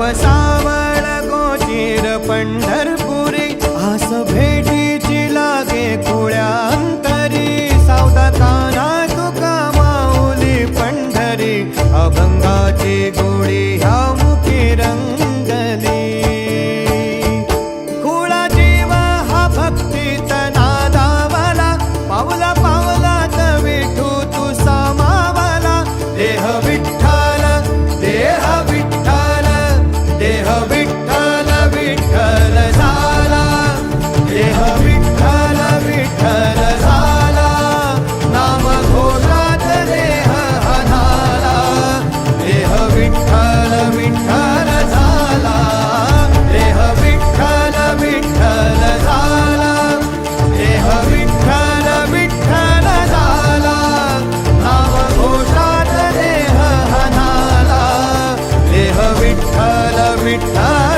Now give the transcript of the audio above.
सावळ गोचीर पंढरपुरी. आस भेटीची लागे कुळ्यांतरी सावधाताना तुका माऊली पंढरी. अभंगाची गोळी ह्या விட்டார்